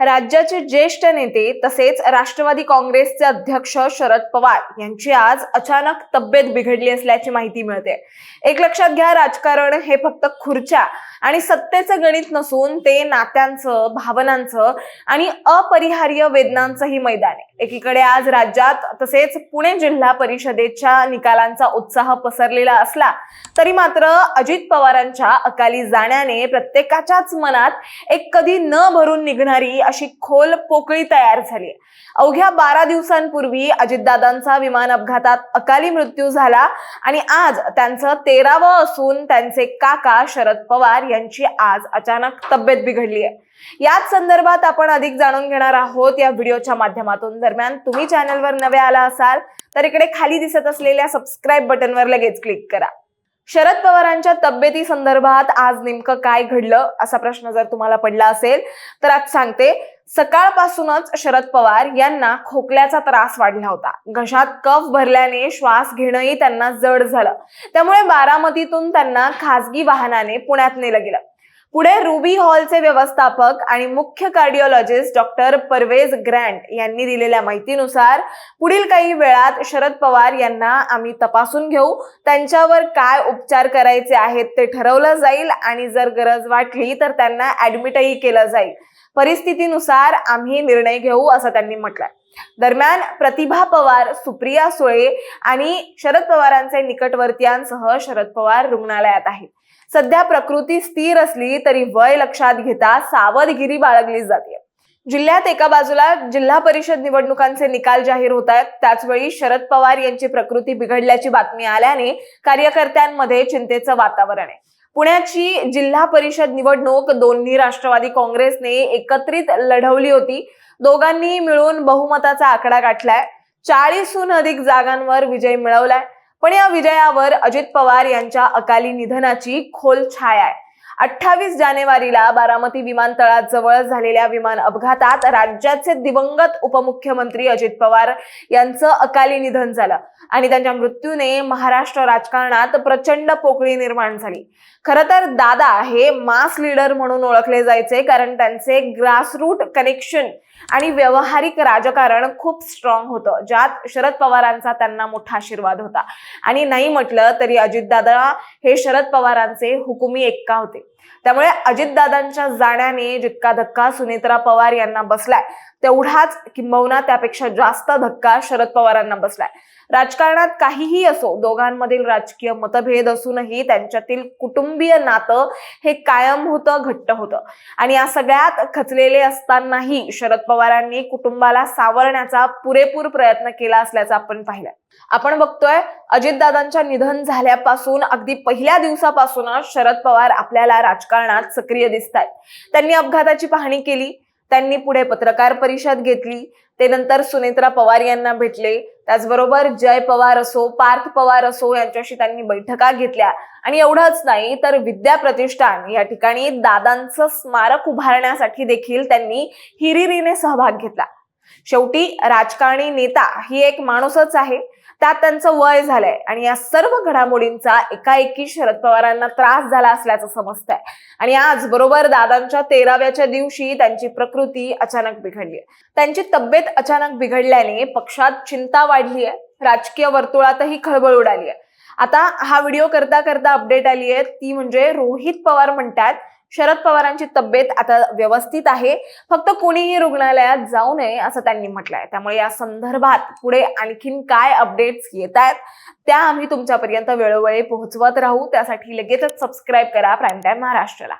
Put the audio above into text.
राज्याचे ज्येष्ठ नेते तसेच राष्ट्रवादी काँग्रेसचे अध्यक्ष शरद पवार यांची आज अचानक तब्येत बिघडली असल्याची माहिती मिळते. एक लक्षात घ्या राजकारण हे फक्त खुर्च्या आणि सत्तेचं गणित नसून ते नात्यांचं भावनांचं आणि अपरिहार्य वेदनांचंही मैदान आहे. एकीकडे आज राज्यात तसेच पुणे जिल्हा परिषदेच्या निकालांचा उत्साह पसरलेला असला तरी मात्र अजित पवारांच्या अकाली जाण्याने प्रत्येकाच्याच मनात एक कधी न भरून निघणारी अशी खोल पोकळी तयार झाली अवघ्या बारा दिवसांपूर्वी अजितदादांचा विमान अपघातात अकाली मृत्यू झाला आणि आज त्यांचं तेरावं असून त्यांचे काका शरद पवार यांची आज अचानक तब्येत बिघडली आहे. याच संदर्भात आपण अधिक जाणून घेणार आहोत या व्हिडिओच्या माध्यमातून. दरम्यान तुम्ही चॅनलवर नवे आला असाल तर इकडे खाली दिसत असलेल्या सबस्क्राईब बटनवर लगेच क्लिक करा. शरद पवारांच्या तब्येती संदर्भात आज नेमकं काय घडलं असा प्रश्न जर तुम्हाला पडला असेल तर आज सांगते. सकाळपासूनच शरद पवार यांना खोकल्याचा त्रास वाढला होता. घशात कफ भरल्याने श्वास घेणंही त्यांना जड झालं. त्यामुळे बारामतीतून त्यांना खासगी वाहनाने पुण्यात नेलं गेलं. पुढे रुबी हॉलचे व्यवस्थापक आणि मुख्य कार्डिओलॉजिस्ट डॉक्टर परवेज ग्रँट यांनी दिलेल्या माहितीनुसार पुढील काही वेळात शरद पवार यांना आम्ही तपासून घेऊ त्यांच्यावर काय उपचार करायचे आहेत ते ठरवलं जाईल आणि जर गरज वाटली तर त्यांना ऍडमिटही केलं जाईल. परिस्थितीनुसार आम्ही निर्णय घेऊ असं त्यांनी म्हटलंय. दरम्यान प्रतिभा पवार सुप्रिया सुळे आणि शरद पवारांचे निकटवर्तीयांसह शरद पवार रुग्णालयात आहेत. सध्या प्रकृती स्थिर असली तरी वय लक्षात घेता सावधगिरी बाळगली जाते. जिल्ह्यात एका बाजूला जिल्हा परिषद निवडणुकांचे निकाल जाहीर होत आहेत. त्याचवेळी शरद पवार यांची प्रकृती बिघडल्याची बातमी आल्याने कार्यकर्त्यांमध्ये चिंतेचं वातावरण आहे. पुण्याची जिल्हा परिषद निवडणूक दोन्ही राष्ट्रवादी काँग्रेसने एकत्रित लढवली होती. दोघांनी मिळून बहुमताचा आकडा गाठलाय. चाळीसहून अधिक जागांवर विजय मिळवलाय. पण या विजयावर अजित पवार यांच्या अकाली निधनाची खोल छाया आहे. अठ्ठावीस जानेवारीला बारामती विमानतळाजवळ झालेल्या विमान अपघातात राज्याचे दिवंगत उपमुख्यमंत्री अजित पवार यांचं अकाली निधन झालं आणि त्यांच्या मृत्यूने महाराष्ट्र राजकारणात प्रचंड पोकळी निर्माण झाली. खर तर दादा हे मास लीडर म्हणून ओळखले जायचे कारण त्यांचे ग्रासरूट कनेक्शन आणि व्यावहारिक राजकारण खूप स्ट्रॉंग होतं ज्यात शरद पवारांचा त्यांना मोठा आशीर्वाद होता. आणि नाही म्हटलं तरी अजितदादा हे शरद पवारांचे हुकुमी एक्का होते. त्यामुळे अजितदादांच्या जाण्याने जितका धक्का सुनेत्रा पवार यांना बसलाय तेवढाच किंबहुना त्यापेक्षा जास्त धक्का शरद पवारांना बसलाय. राजकारणात काहीही असो दोघांमधील राजकीय मतभेद असूनही त्यांच्यातील कुटुंबीय नातं हे कायम होतं घट्ट होतं. आणि या सगळ्यात खचलेले असतानाही शरद पवारांनी कुटुंबाला सावरण्याचा पुरेपूर प्रयत्न केला असल्याचं आपण पाहिलं आपण बघतोय अजितदादांच्या निधन झाल्यापासून अगदी पहिल्या दिवसापासूनच शरद पवार आपल्याला राजकारणात सक्रिय दिसत आहेत त्यांनी अपघाताची पाहणी केली त्यांनी पुढे पत्रकार परिषद घेतली. ते नंतर सुनेत्रा पवार यांना भेटले. त्याचबरोबर जय पवार असो पार्थ पवार असो यांच्याशी त्यांनी बैठका घेतल्या. आणि एवढंच नाही तर विद्या प्रतिष्ठान या ठिकाणी दादांचं स्मारक उभारण्यासाठी देखील त्यांनी हिरिरीने सहभाग घेतला. शेवटी राजकारणी नेता ही एक माणूसच आहे. त्यात त्यांचं वय झालंय आणि या सर्व घडामोडींचा एकाएकी शरद पवारांना त्रास झाला असल्याचं समजतंय. आणि आज बरोबर दादांच्या तेराव्याच्या दिवशी त्यांची प्रकृती अचानक बिघडली त्यांची तब्येत अचानक बिघडल्याने पक्षात चिंता वाढली आहे राजकीय वर्तुळातही खळबळ उडाली आहे आता हा व्हिडिओ करता करता अपडेट आली आहे ती म्हणजे रोहित पवार म्हणतात शरद पवारांची तब्येत आता व्यवस्थित आहे. फक्त कोणीही रुग्णालयात जाऊ नये असं त्यांनी म्हटलंय. त्यामुळे या संदर्भात पुढे आणखीन काय अपडेट्स येत आहेत त्या आम्ही तुमच्यापर्यंत वेळोवेळी पोहोचवत राहू. त्यासाठी लगेचच सबस्क्राईब करा. प्राईम टाईम महाराष्ट्राला.